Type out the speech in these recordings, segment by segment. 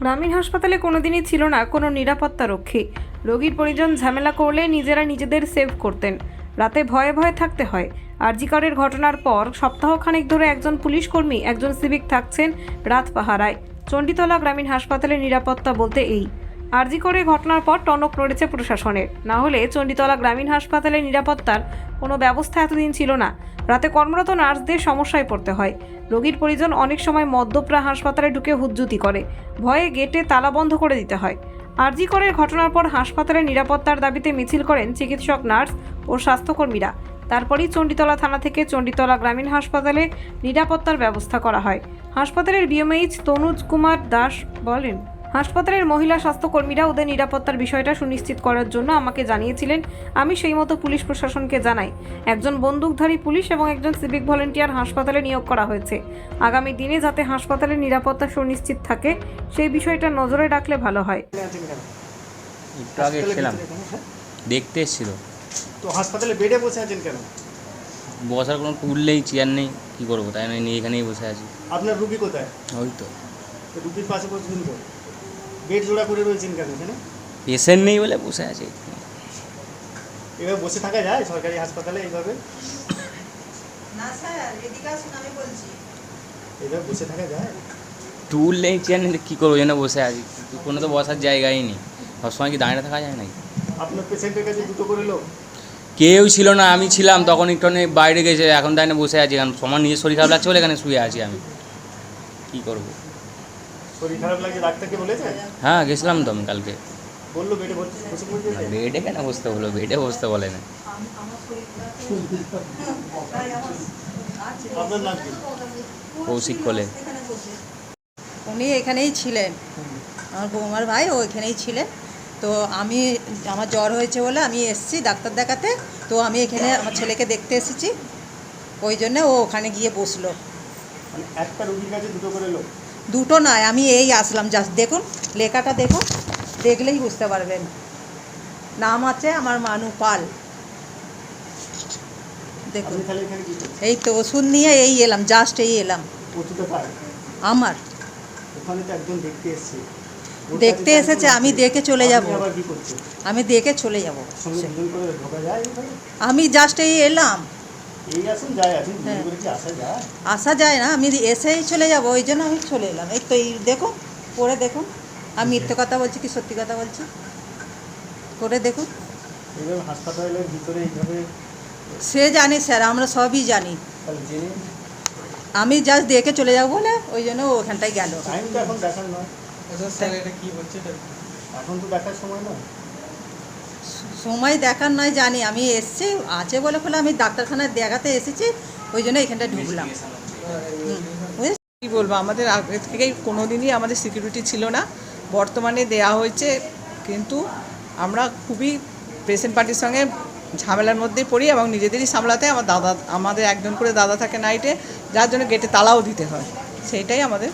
গ্রামীণ হাসপাতালে কোনোদিনই ছিল না কোনো নিরাপত্তা রক্ষী। রোগীর পরিজন ঝামেলা করলে নিজেরা নিজেদের সেভ করতেন। রাতে ভয়ে ভয়ে থাকতে হয়। আরজিকরের ঘটনার পর সপ্তাহখানেক ধরে একজন পুলিশ কর্মী একজন সিভিক থাকছেন রাত পাহারায়। চণ্ডীতলা গ্রামীণ হাসপাতালের নিরাপত্তা বলতে এই। আরজিকরের ঘটনার পর টনক নড়েছে প্রশাসনের। না হলে চণ্ডীতলা গ্রামীণ হাসপাতালে নিরাপত্তার কোনো ব্যবস্থা এতদিন ছিল না। রাতে কর্মরত নার্সদের সমস্যায় পড়তে হয়। রোগীর পরিজন অনেক সময় মদ্যপ্রা হাসপাতালে ঢুকে হুজ্জুতি করে। ভয়ে গেটে তালা বন্ধ করে দিতে হয়। আরজি করের ঘটনার পর হাসপাতালের নিরাপত্তার দাবিতে মিছিল করেন চিকিৎসক, নার্স ও স্বাস্থ্যকর্মীরা। তারপরই চণ্ডীতলা থানা থেকে চণ্ডীতলা গ্রামীণ হাসপাতালে নিরাপত্তার ব্যবস্থা করা হয়। হাসপাতালের বিএমএইচ তনুজ কুমার দাস বলেন হাসপাতালের মহিলা স্বাস্থ্যকর্মীরা ওদের নিরাপত্তার বিষয়টা সুনিশ্চিত করার জন্য আমাকে জানিয়েছিলেন। আমি সেই মতো পুলিশ প্রশাসনকে জানাই। একজন বন্দুকধারী পুলিশ এবং একজন সিভিক ভলেন্টিয়ার হাসপাতালে নিয়োগ করা হয়েছে। আগামী দিনে যাতে হাসপাতালের নিরাপত্তা সুনিশ্চিত থাকে সেই বিষয়টা নজরে রাখলে ভালো হয়। একটু আগে? দেখতে এসেছিল। তো হাসপাতালে বেডে বসে আছেন কেন? বসার কোনো নেই চেয়ার নেই কী করব? তাই আমি নিয়ে এখানেই বসে আছি। আপনার রুগী কোথায়? ওই তো। তো রুগীর পাশে বসবেন তো? বেড জোড়া করে রয়েছেন কেন এখানে পেশেন্ট নেই বলে বসে আছি এভাবে বসে থাকা যায় সরকারি হাসপাতালে এইভাবে? না স্যার এদিকে আসুন আমি বলছি। এইভাবে বসে থাকা যায়? টুল নেই চেয়ার নেই কী করব জন্য বসে আছি। কোনো তো বসার জায়গাই নেই। সবসময় কি দাঁড়িয়ে থাকা যায় নাকি? আপনার পেশেন্টের কাছে দুটো করে লোক? কেউ ছিল না আমি ছিলাম তখন একটু বাইরে গেছে এখন তাই বসে আছি এখন আমার নিজের শরীর খারাপ লাগছে বলে এখানে শুয়ে আছি আমি। কী করব? শরীর খারাপ লাগছে ডাক্তারকে বলেছেন হ্যাঁ গেছিলাম তো আমি কালকে। বলল বেডে কেন? বসতে হলো বেডে বসতে বলে না। কৌশিক কোলে। উনি এখানেই ছিলেন। আমার বৌমার ভাই ও এখানেই ছিলেন। তো আমি আমার জ্বর হয়েছে বলে আমি এসেছি ডাক্তার দেখাতে। তো আমি এখানে আমার ছেলেকে দেখতে এসেছি। ওই জন্য ও ওখানে গিয়ে বসল। মানে একটা রুগীর কাছে দুটো করে লোক। দুটো নয় আমি এই আসলাম জাস্ট দেখুন লেখাটা দেখুন দেখলেই বুঝতে পারবেন। নাম আছে আমার মানু পাল। দেখুন এই তো ওষুধ নিয়ে এই এলাম জাস্ট এই এলাম। আমার। দেখতে এসছে। আমি দেখে চলে যাব। আমি দেখে চলে যাব? আমি জাস্ট এই এলাম। আসা যায়? না আমি এসেই চলে যাব ওই জন্য আমি চলে এলাম। এই তো এই দেখুন পরে দেখুন। আমি মিথ্যে কথা বলছি কি সত্যি কথা বলছি? করে দেখুন। হাসপাতালের ভিতরে এইভাবে সে জানি স্যার আমরা সবই জানি। আমি জাস্ট দেখে চলে যাব বলে ওই জন্য ওখানটায় গেল। এখন দেখার নয়। এখন তো দেখার সময় নয়। সময় দেখার নয় জানি। আমি এসছি আছে বলে ফলে আমি ডাক্তারখানায় দেখাতে এসেছি ওই জন্য এখানটায় ঢুকলাম? কি বলব আমাদের আগে থেকেই কোনো দিনই আমাদের সিকিউরিটি ছিল না। বর্তমানে দেয়া হয়েছে কিন্তু আমরা খুবই প্রেসেন্ট পার্টির সঙ্গে ঝামেলার মধ্যে পড়ি এবং নিজেদেরই সামলাতে আমার দাদা আমাদের একজন করে দাদা থাকে নাইটে যার জন্য গেটে তালাও দিতে হয়। সেইটাই আমাদের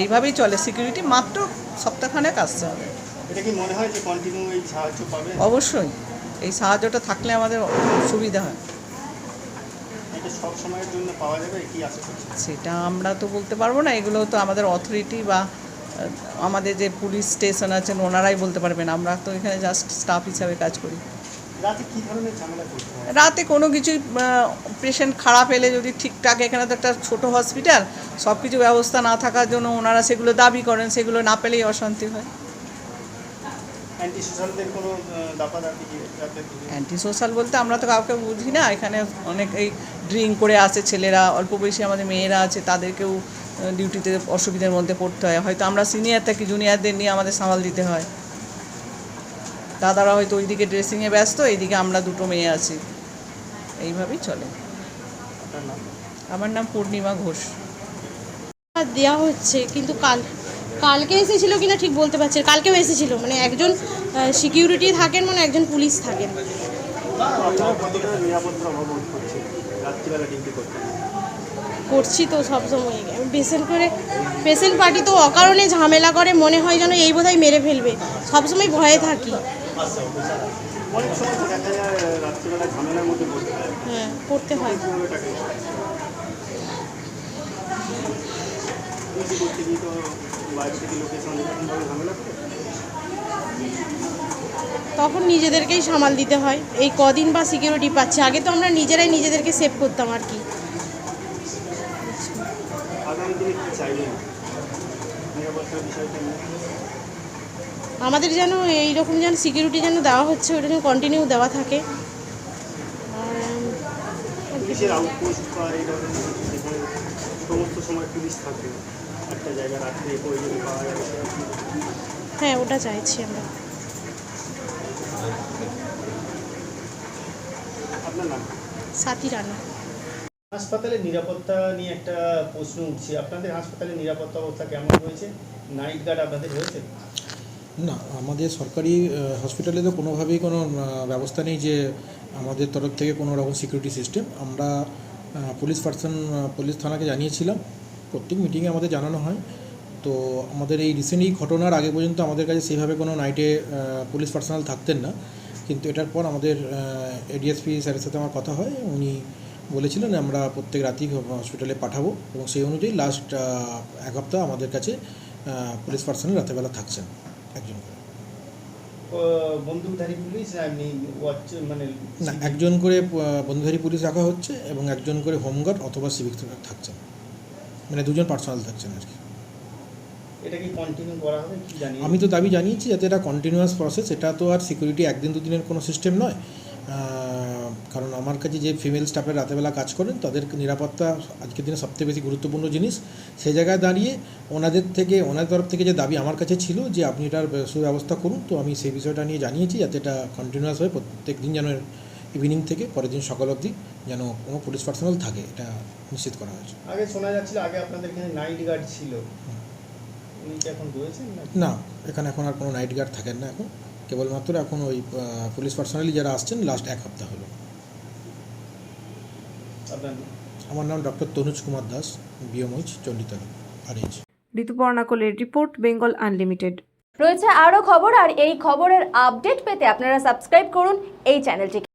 এইভাবেই চলে। সিকিউরিটি মাত্র সপ্তাহখানেক আসছে আমাদের এটা কি মনে হয় যে কন্টিনিউ এই সাহায্য পাবে? অবশ্যই। এই সাহায্যটা থাকলে আমাদের সুবিধা হয়। এটা সব সময়ের জন্য পাওয়া যাবে? কি আশা সেটা আমরা তো বলতে পারব না। এগুলো তো আমাদের অথরিটি বা আমাদের যে পুলিশ স্টেশন আছেন ওনারাই বলতে পারবেন। আমরা তো এখানে জাস্ট স্টাফ হিসাবে কাজ করি। রাতে কোনো কিছু পেশেন্ট খারাপ এলে যদি ঠিকঠাক এখানে তো একটা ছোটো হসপিটাল সব কিছু ব্যবস্থা না থাকার জন্য ওনারা সেগুলো দাবি করেন। সেগুলো না পেলেই অশান্তি হয়। অ্যান্টি সোশ্যাল বলতে আমরা তো কাউকে বুঝি না। এখানে অনেক এই ড্রিঙ্ক করে আসে ছেলেরা অল্প বয়সী আমাদের মেয়েরা আছে তাদেরকেও ডিউটিতে অসুবিধার মধ্যে পড়তে হয়। হয়তো আমরা সিনিয়র থাকি জুনিয়রদের নিয়ে আমাদের সামাল দিতে হয়। দাদারা হয়তো ওইদিকে ড্রেসিংয়ে ব্যস্ত এইদিকে আমরা দুটো মেয়ে আছি। এইভাবেই চলে। আমার নাম পূর্ণিমা ঘোষ। দেওয়া হচ্ছে কিন্তু কাল কালকে এসেছিল কিনা ঠিক বলতে পারছি কালকেও এসেছিল মানে একজন সিকিউরিটি থাকেন মানে একজন পুলিশ থাকেন। করছে তো সবসময় পেশেন্ট করে, পেশেন্ট পার্টি তো অকারণে ঝামেলা করে, মনে হয় যেন এই বোধহয় মেরে ফেলবে। সবসময় ভয়ে থাকি। হয়, করতে হয়। তখন নিজেদেরকেই সামাল দিতে হয়। এই কদিন বা সিকিউরিটি পাচ্ছে। আগে তো আমরা নিজেরাই নিজেদেরকে সেভ করতাম আর কি। আমাদের যেন এই রকম যেন সিকিউরিটি যেন দেওয়া হচ্ছে ওটা যেন কন্টিনিউ দেওয়া থাকে। সমস্ত সময় পুলিশ থাকে একটা জায়গা রাত্রে প্রয়োজনে পাওয়া যাবে হ্যাঁ ওটা চাইছি আমরা। সাথী রানা। হাসপাতালের নিরাপত্তা নিয়ে একটা প্রশ্ন উঠছে। আপনাদের হাসপাতালের নিরাপত্তা অবস্থা কেমন রয়েছে? নাইট গার্ড আপনাদের রয়েছে? না আমাদের সরকারি হসপিটালে তো কোনোভাবেই কোনো ব্যবস্থা নেই যে আমাদের তরফ থেকে কোনো রকম সিকিউরিটি সিস্টেম আমরা পুলিশ পার্সন পুলিশ থানাকে জানিয়েছিলাম। প্রত্যেক মিটিংয়ে আমাদের জানানো হয়। তো আমাদের এই রিসেন্ট এই ঘটনার আগে পর্যন্ত আমাদের কাছে সেইভাবে কোনো নাইটে পুলিশ পার্সোনাল থাকতেন না। কিন্তু এটার পর আমাদের এডিএসপি স্যারের সাথে আমার কথা হয়। উনি বলেছিলেন আমরা প্রত্যেক রাতেই হসপিটালে পাঠাবো। এবং সেই অনুযায়ী লাস্ট এক সপ্তাহ আমাদের কাছে পুলিশ পার্সোনাল রাতেরবেলা থাকছেন একজন করে। বন্দুকধারী পুলিশ না মানে না একজন করে বন্ধুধারী পুলিশ রাখা হচ্ছে এবং একজন করে হোমগার্ড অথবা সিভিক থাকছেন। মানে দুজন পার্সোনাল থাকছেন আর কি। এটা কি কন্টিনিউ করা হবে? কি জানি আমি তো দাবি জানিয়েছি যাতে এটা কন্টিনিউয়াস প্রসেস এটা তো আর সিকিউরিটি একদিন দুদিনের কোনো সিস্টেম নয়। কারণ আমার কাছে যে ফিমেল স্টাফের রাতেরবেলা কাজ করেন তাদের নিরাপত্তা আজকের দিনে সবথেকে বেশি গুরুত্বপূর্ণ জিনিস। সেই জায়গায় দাঁড়িয়ে ওনাদের থেকে ওনাদের তরফ থেকে যে দাবি আমার কাছে ছিল যে আপনি এটার সুব্যবস্থা করুন তো আমি সেই বিষয়টা নিয়ে জানিয়েছি যাতে এটা কন্টিনিউয়াস হয় প্রত্যেক দিন যেন ইভিনিং থেকে পরের দিন সকাল অবধি যেন কোনো পুলিশ পার্সোনাল থাকে এটা নিশ্চিত করা হয়েছে। আগে শোনা যাচ্ছিল আগে আপনাদের এখানে নাইট গার্ড ছিল। উনি কি এখন রয়েছেন না না এখানে এখন আর কোনো নাইট গার্ড থাকেন না এখন। কেবলমাত্র এখন ওই পুলিশ পার্সোনালি যারা আসছেন লাস্ট এক সপ্তাহ হলো। আমার নাম doctor Tanuj Kumar Das BMOH Chanditala RH Rituparna কোলের রিপোর্ট বেঙ্গল আনলিমিটেড রয়েছে আরও খবর আর এই খবরের আপডেট পেতে আপনারা সাবস্ক্রাইব করুন এই চ্যানেলটিকে